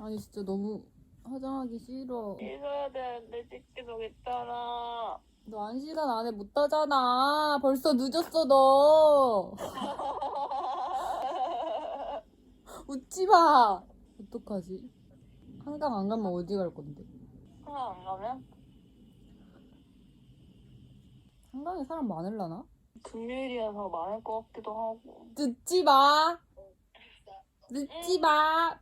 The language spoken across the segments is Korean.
아니 진짜 너무 화장하기 싫어. 씻어야 되는데 씻기도 있잖아. 너 한 시간 안에 못 따잖아. 벌써 늦었어 너. 웃지 마. 어떡하지? 한강 안 가면 어디 갈 건데? 하나 안 가면? 한강에 사람 많을라나? 금요일이어서 많을 것 같기도 하고. 늦지 마. 늦지 마.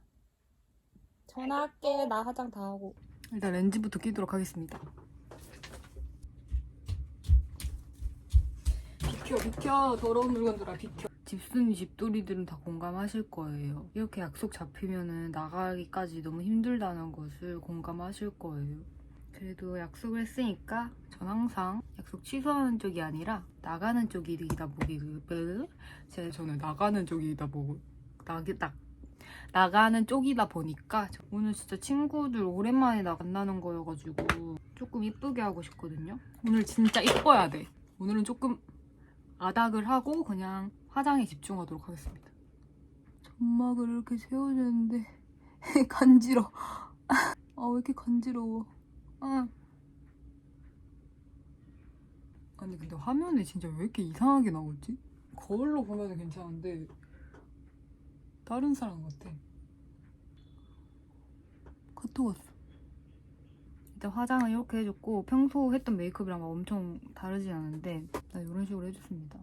전화할게. 나 화장 다 하고. 일단 렌즈부터 끼도록 하겠습니다. 비켜 비켜 더러운 물건들아 비켜. 집순이 집돌이들은 다 공감하실 거예요. 이렇게 약속 잡히면은 나가기까지 너무 힘들다는 것을 공감하실 거예요. 그래도 약속을 했으니까 전 항상 약속 취소하는 쪽이 아니라 나가는 쪽이다 보기 제 저는 나가는 쪽이다 보고 나기 나 나가는 쪽이다 보니까 저- 오늘 진짜 친구들 오랜만에 나 만나는 거여가지고 조금 이쁘게 하고 싶거든요. 오늘 진짜 이뻐야 돼. 오늘은 조금 아닥을 하고 그냥 화장에 집중하도록 하겠습니다. 점막을 이렇게 세워주는데 간지러. 아왜 이렇게 간지러워. 아. 아니 근데 화면에 진짜 왜 이렇게 이상하게 나오지? 거울로 보면 괜찮은데 다른 사람 같아. 카톡 왔어. 일단 화장을 이렇게 해줬고 평소 했던 메이크업이랑 막 엄청 다르진 않은데 나 이런 식으로 해줬습니다.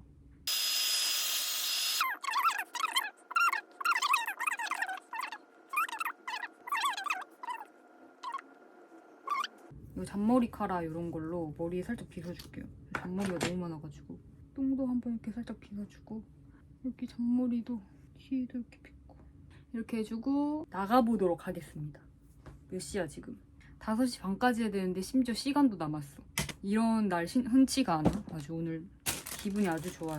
이 잔머리 카라 이런 걸로 머리에 살짝 빗어줄게요. 잔머리가 너무 많아가지고 똥도 한번 이렇게 살짝 빗어주고 여기 잔머리도 뒤에도 이렇게 빗고 이렇게 해주고 나가보도록 하겠습니다. 몇 시야 지금? 5시 반까지 해야 되는데 심지어 시간도 남았어. 이런 날 신- 흔치가 않아. 아주 오늘 기분이 아주 좋아요.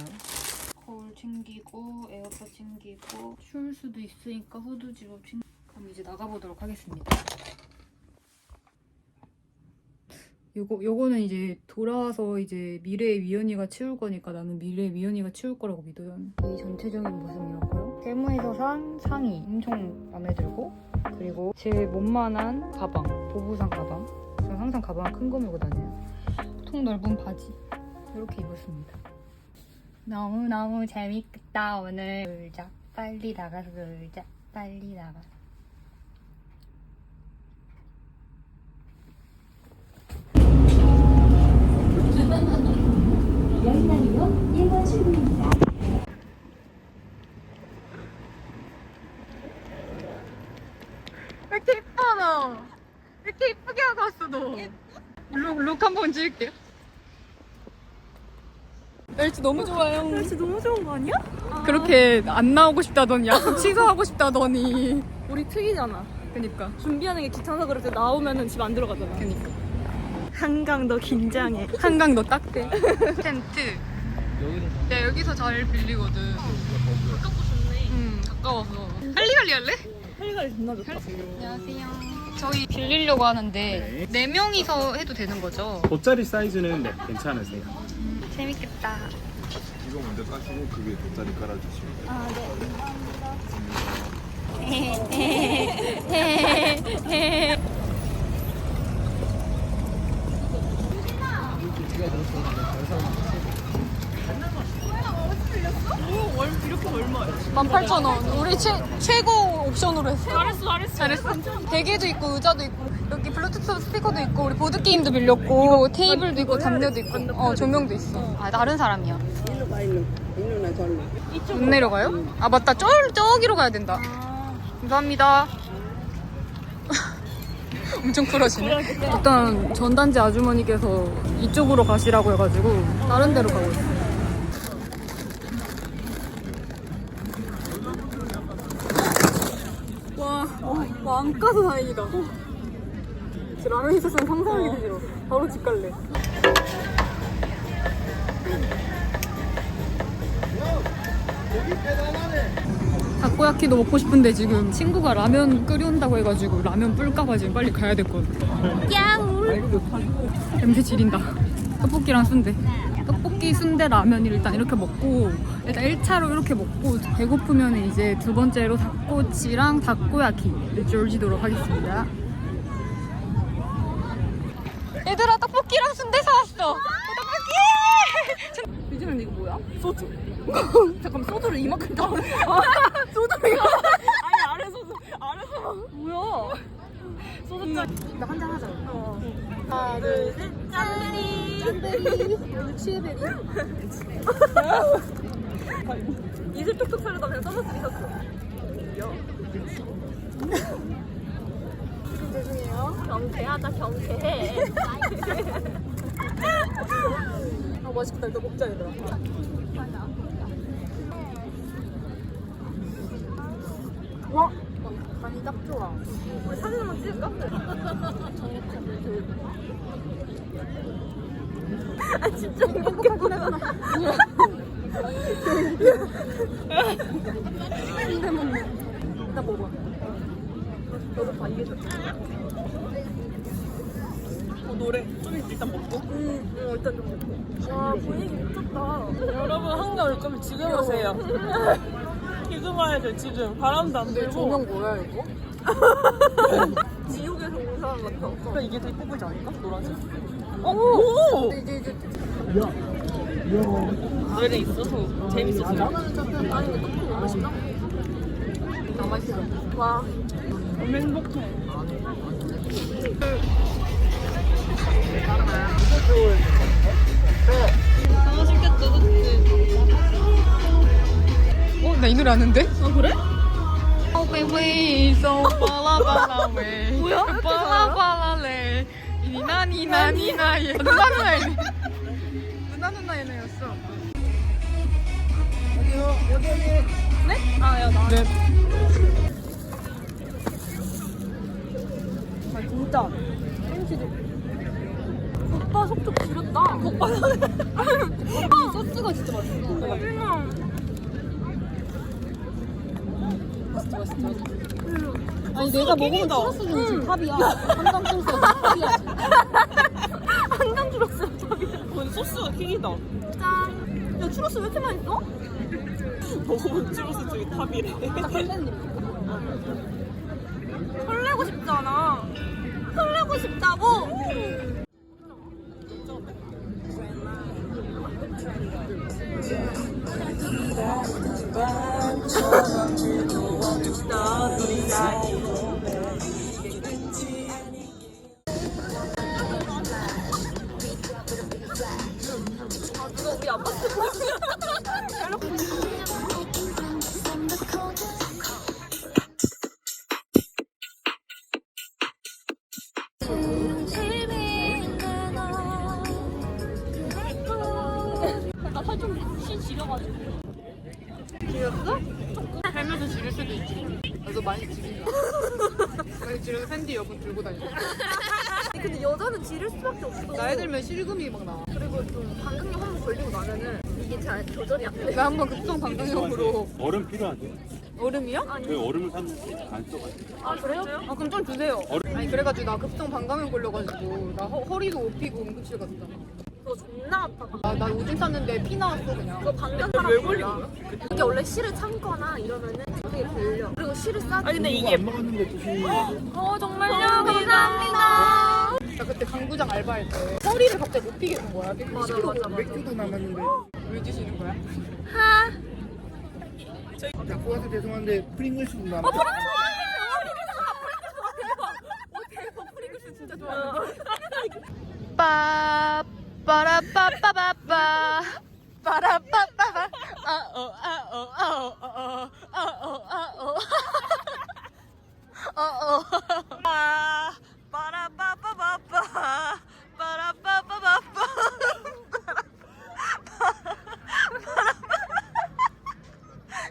거울 챙기고 에어팟 챙기고 추울 수도 있으니까 후드 집업 챙 그럼 이제 나가보도록 하겠습니다. 요거 요거는 이제 돌아와서 이제 미래의 미연이가 치울 거니까 나는 미래의 미연이가 치울 거라고 믿어요. 이 전체적인 모습이었고요. 세무에서 산 상의 엄청 마음에 들고 그리고 제 몸만한 가방 보부상 가방. 저는 항상 가방 큰 거 메고 다녀요. 통 넓은 바지 이렇게 입었습니다. 너무 너무 재밌겠다 오늘 놀자 빨리 나가서 놀자 빨리 나가. 열단이요 1번 출구입니다. 왜 이렇게 이뻐 너? 왜 이렇게 이쁘게 하고 왔어 너? 룩, 룩 한 번 찍을게요 멸치 너무 좋아요 멸치 너무 좋은 거 아니야? 그렇게 안 나오고 싶다더니 약속 취소하고 싶다더니 우리 특이잖아. 그니까 준비하는 게 귀찮아서 그렇게 나오면은 집 안 들어가잖아. 그니까 한강 너 긴장해. 한강 너 딱대 텐트 야 여기서 잘 빌리거든 가깝고 좋네. 응 가까워서 할리갈리 할래? 할리갈리 존나 좋다. 안녕하세요 저희 빌리려고 하는데 네 명이서 해도 되는 거죠? 돗자리 사이즈는 네, 괜찮으세요. 재밌겠다 이거 먼저 까시고 그게 돗자리 깔아주시면 돼요. 월 이렇게 얼마야? 18,000원. 우리 최, 최고 옵션으로 했어. 잘했어 잘했어. 잘했어? 베개도 있고 의자도 있고 여기 블루투스 스피커도 있고 우리 보드 게임도 빌렸고 테이블도 있고 담요도 있고. 어 조명도 있어. 아 다른 사람이야. 일로 가 일로. 일로나 절로. 못 내려가요? 아 맞다. 저, 저기로 가야 된다. 감사합니다 엄청 쿨하시네 일단 전단지 아주머니께서 이쪽으로 가시라고 해가지고 다른 데로 가고 있어요 와, 와, 안 까서 다행이다. 진짜 라면 있었으면 상상하기 싫어. 바로 집 갈래. 타코야키도 먹고 싶은데 지금 친구가 라면 끓여온다고 해가지고 라면 불까봐 지금 빨리 가야 됐거든. 야우! 냄새 지린다. 떡볶이랑 순대. 떡볶이 순대 라면을 일단 이렇게 먹고 일단 1차로 이렇게 먹고 배고프면 이제 두 번째로 닭꼬치랑 닭고야키를 졸지도록 하겠습니다. 얘들아 떡볶이랑 순대 사왔어. 떡볶이! 소주. 잠깐 소주를 이만큼 다. 소주를 이거. 아니 아래 소주. 아래 소주. 뭐야? 소주 짠. 나 한 잔 하자. 어. 하나 둘 셋. 짠베리. 짠베리. 치베리. 이슬 톡톡 살려다 그냥 떨어뜨리셨어. 죄송해요. 경쾌하다 경쾌해. 아 맛있겠다. 이거 먹자 얘들아. 와 간이 딱 좋아. 우리 사진 한번 찍을까? 아 진짜 웃겼구나. 근데 먹네. 나 먹어. 너도 봐 이게 좋다. 어, 노래 좀 일단 먹고. 응, 응 일단 좀 먹고. 와 분위기 미쳤다. 여러분 한강 올 거면 지금 오세요. 지금 와야죠 지금. 바람도 안 불고. 조명 뭐야 이거? 지옥에서 온 사람 같아. 그럼 이게 더 이쁘지 않을까? 노란색. 어? 오! 이제 이제 노래 있어서 재밌었어요. 아니 근데 떡볶이 너무 맛있다. 아 맛있어. 와. 너무 행복해. 어, 나 이 노래 아는데? 아 그래? Oh baby, so balabala way. 뭐야? 이렇게 balabala way. 니나 니나 니나 얘. 누나 누나 얘네. 누나 누나 얘네였어. 네? 아야 나. 네. 아 진짜. 오빠 속도 줄였다. 오빠. 이 소스가 진짜 맛있어. 아니 내가 먹으면 플러스 중에 지금 탑이야. 한강 소스가 탑이야. 한강 줄었어요. 저기. 그 소스가 킹이다. 짠. 야 추러스 왜 이렇게 맛있어? 먹어본 찌로스 중에 탑이래. 설레고 싶잖아. 설레고 싶다고. 살면서 지를 수도 있지. 나도 많이 지린다. 많이 지르는 팬디 여분 들고 다니고. 근데 여자는 지를 수밖에 없어. 나이 들면 실금이 막 나와. 그리고 좀 방광염 한번 걸리고 나면은 이게 잘 조절이 안 돼. 나 한번 급성 방광염으로 얼음 필요하대. 얼음이요? 왜 얼음을 샀는데 안 써가지고. 아 그래요? 아 그럼 좀 주세요. 얼음. 아니 그래가지고 나 급성 방광염 걸려가지고 나 허, 허리도 못 피고 응급실 갔잖아. 그거 존나 아파. 아, 나 오줌 쌌는데 피 나왔어 그냥. 그거 방광 사람 왜 걸린 거야? 이게 원래 실을 참거나 이러면은 되게 걸려. 그리고 실을 싸. 아니 근데 이게 먹었는데 드시는 어 정말요? 감사합니다. 나 그때 강구장 알바할 때 허리를 갑자기 못 피게 된 거야. 맞아 맞아 맞아. 맥주도 남았는데. 왜 주시는 거야? 자, 고와서 죄송한데 프링글스도 남았. 빠 빠라빠빠빠빠 빠라빠빠빠 아오 아오 아오 아오 아오 아오 아오 빠 빠라빠빠빠빠 빠라빠빠빠빠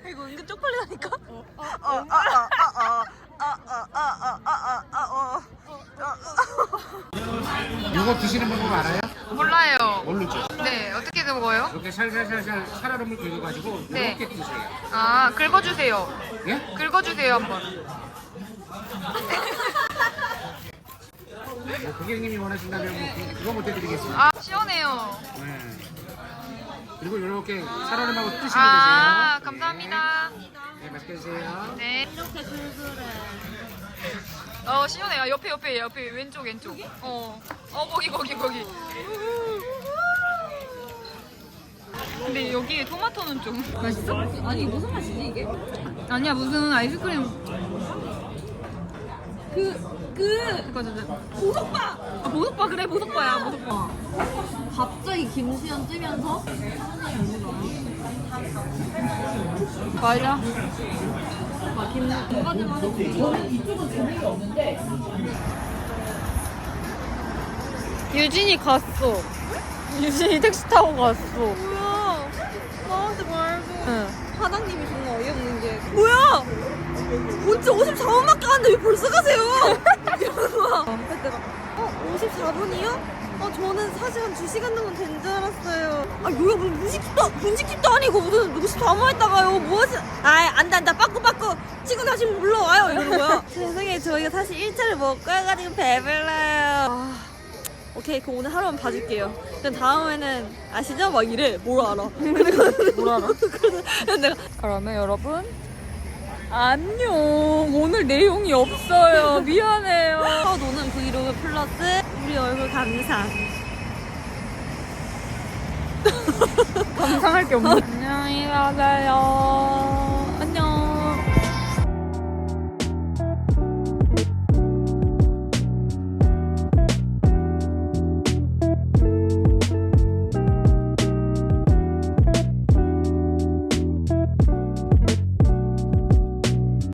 이거 은근 쪽팔리다니까? 이거 드시는 방법 알아요? 모르죠. 네 어떻게 먹어요? 이렇게 살살살살 살얼음을 긁어가지고 네. 이렇게 드세요. 아 긁어주세요. 예? 긁어주세요 한번. 뭐 고객님이 원하신다면 뭐 그- 그거 못 해드리겠습니다. 아 시원해요. 네. 마시고 이렇게 살얼음하고 뜨시면 아, 감사합니다. 되세요. 네, 맛있게 드세요. 네. 이렇게 긁으래. 어, 시원해요. 옆에, 옆에, 옆에, 왼쪽, 왼쪽. 어. 어, 거기, 거기, 거기. 근데 여기 토마토는 좀 맛있어? 아니 무슨 맛이지 이게? 아니야 무슨 아이스크림 그, 그, 그거 진짜. 보석바! 아, 보석바, 그래, 보석바야, 보석바. 갑자기 김수현 뜨면서? 맞아. 유진이 갔어. 유진이 택시 타고 갔어. 응. 사장님이 정말 어이없는 게. 뭐야? 언제 54분밖에 안 돼? 왜 벌써 가세요? 이러는 거야. 그래서 내가, 어? 54분이요? 어, 저는 사실 한 2시간 정도 된 줄 알았어요. 아, 여기가 무슨 분식집도, 분식집도 아니고 무슨 54분 했다가요. 뭐 하시, 아이, 안 돼, 안 돼. 빠꾸, 빠꾸. 친구 다시 불러와요. 이러는 거야. 세상에, 저희가 사실 1차를 먹고 와가지고 배불러요. 아. 오케이, 그럼 오늘 하루만 봐줄게요. 그럼 다음에는 아시죠? 막 이래. 뭘 알아? 뭘 알아? 그래서 내가 그러면 여러분 안녕. 오늘 내용이 없어요. 미안해요. 첫 오는 브이로그 플러스 우리 얼굴 감상. 감상할 게 없네. 안녕히 가세요.